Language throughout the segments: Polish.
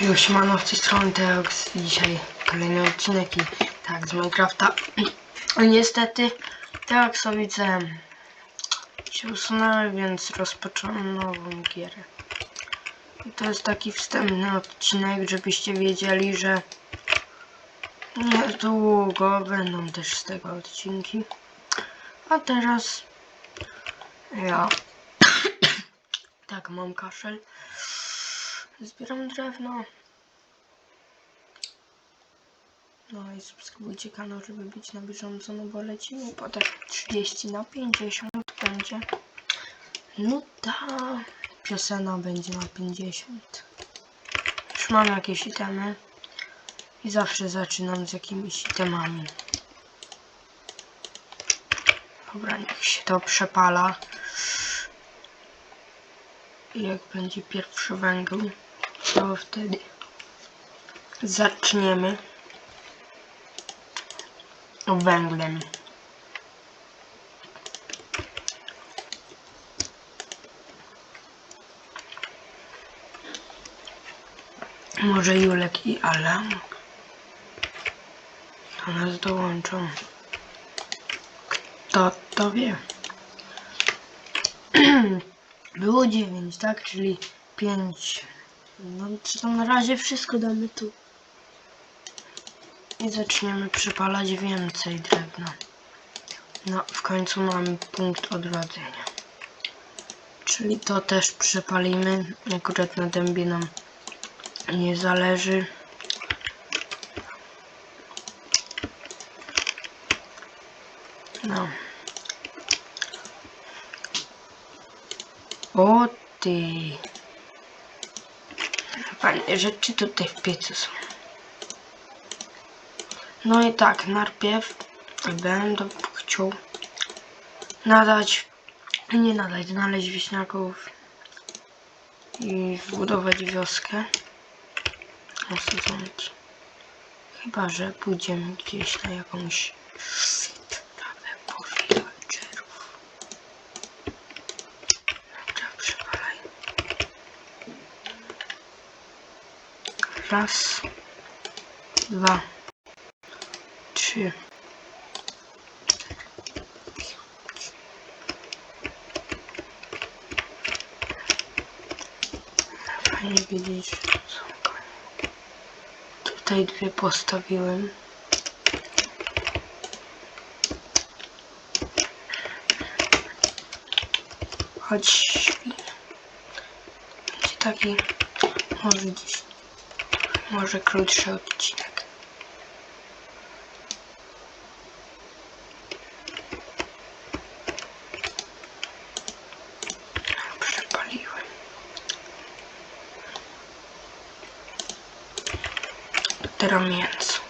Już mano z tej strony Teox. Dzisiaj kolejny odcinek i tak z Minecrafta. No niestety Teoxowice się usunęły, więc rozpocząłem nową gierę. I to jest taki wstępny odcinek, żebyście wiedzieli, że niedługo będą też z tego odcinki. A teraz ja tak mam kaszel. Zbieram drewno. No i subskrybujcie kanał, żeby być na bieżąco, no bo lecimy potem 30 na 50 będzie. No ta piosena będzie na 50. Już mam jakieś itemy. I zawsze zaczynam z jakimiś itemami. Dobra, niech się to przepala. I jak będzie pierwszy węgiel, to wtedy zaczniemy węglem. Może Julek i Alan do nas dołączą. Kto to wie? Było 9, tak? Czyli 5. No to na razie wszystko damy tu. I zaczniemy przypalać więcej drewna. No, w końcu mamy punkt odrodzenia. Czyli to też przypalimy. Akurat na dębie nam nie zależy. No. O ty. Fajne rzeczy tutaj w piecu są. No i tak, najpierw będę chciał nadać, nie nadać, znaleźć wieśniaków i zbudować wioskę. Chyba, że pójdziemy gdzieś na jakąś wyprawę po villagerów. Dobra, przewalaj. Raz, dwa, trzy. Fajnie konie. Tutaj dwie postawiłem. Chodź. Będzie taki może dziś może krótszy odcinek. Przepaliłem. Teraz mięso.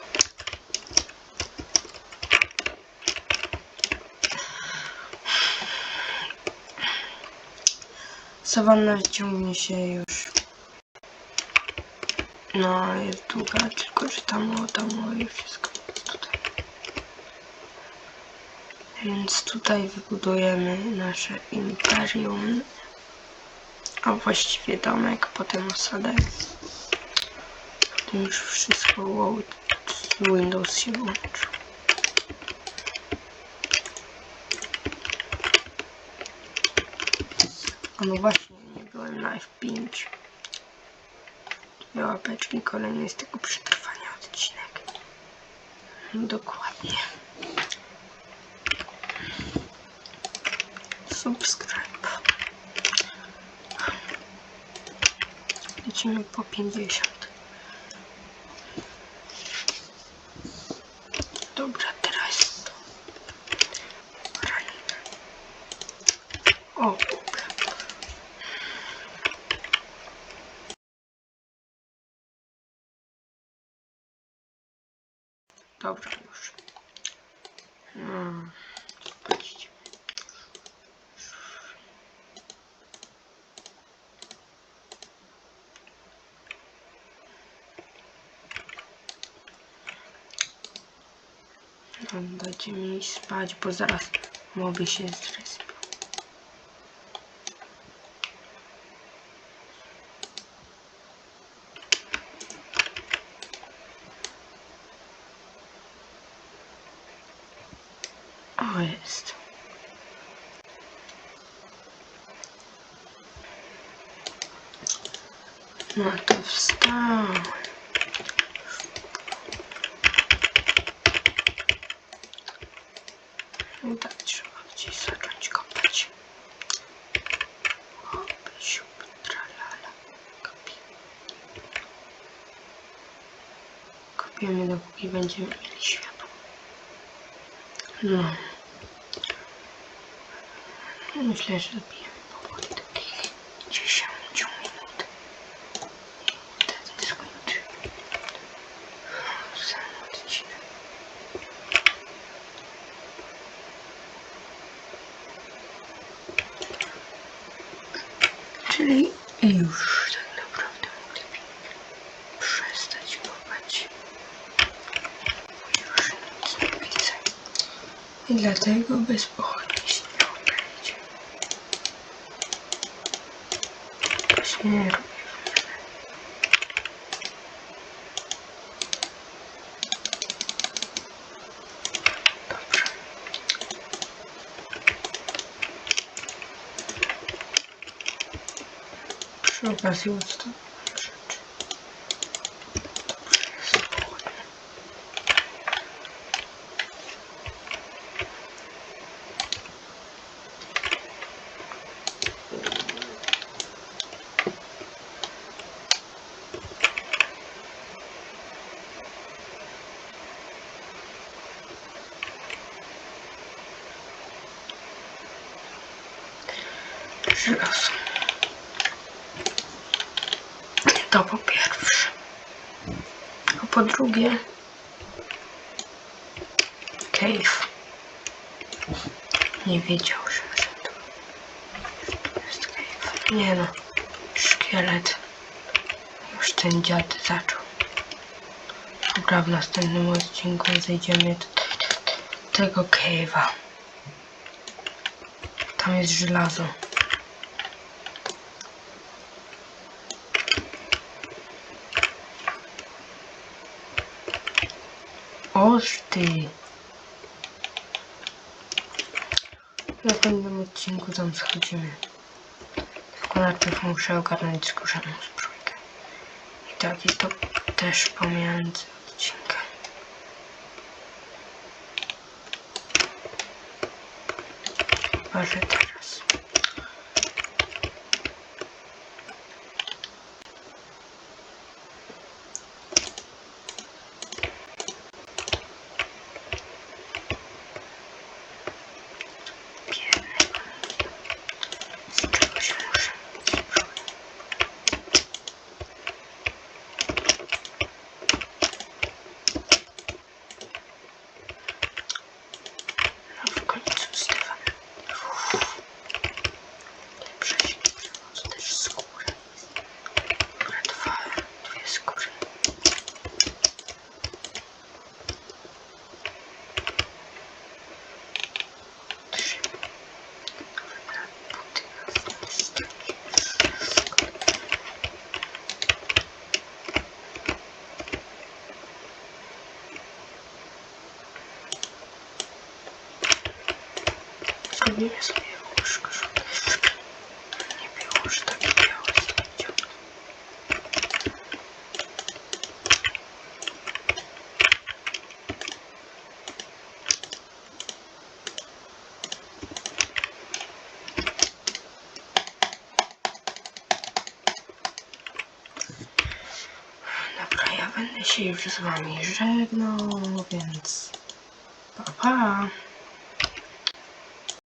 Sawanna ciągnie się już. No, jest długa, tylko że tam, o, tam, o i wszystko jest tutaj. Więc tutaj wybudujemy nasze imperium. A właściwie domek, potem osadę. Potem już wszystko wow, Windows się włączy. A no właśnie, nie byłem na F5. Dwie łapeczki, kolejny z tego przetrwania odcinek. Dokładnie. Subscribe. Lecimy po 50. Dobra, teraz to. O, Dobra już. Patrzcie. No, Dajcie mi spać, bo zaraz moby się zrespią. Jest. No to wstał. No tak trzeba gdzieś zacząć kopać. Hop, siup, tralala. Kopiemy. Kopiemy dopóki będziemy mieli światło. No. Myślę, że dobijemy powoli tych 10 minut. I wtedy skończymy. Sam odcinek. Czyli już tak naprawdę moglibyśmy przestać kopać. Już nie. I dlatego się nie obejdzie. To się nie robi. Dobrze. Przy okazji ustawiam rzeczy. Dobrze jest spokojnie. Żelazo. To po pierwsze. A po drugie... Cave. Nie wiedział, że to jest cave. Nie no. Szkielet. Już ten dziad zaczął. Dobra, w następnym odcinku zejdziemy do te- tego cave'a. Tam jest żelazo. Oż ty. W następnym odcinku tam schodzimy. Tylko najpierw muszę ogarnąć skórzaną zbrojkę. I tak, i to też pomiędzy odcinkami. Chyba, że teraz. Biedny. Z czegoś muszę zbroić. No w końcu Stefan. Prześlij, że też skóra jest. Dobra, dwa, dwie skóry. Trzy. Dobra, buty na stanie. Sobie łóżko, nie było, że takie białe będzie. Dobra, będę się już z wami żegnał, więc pa pa.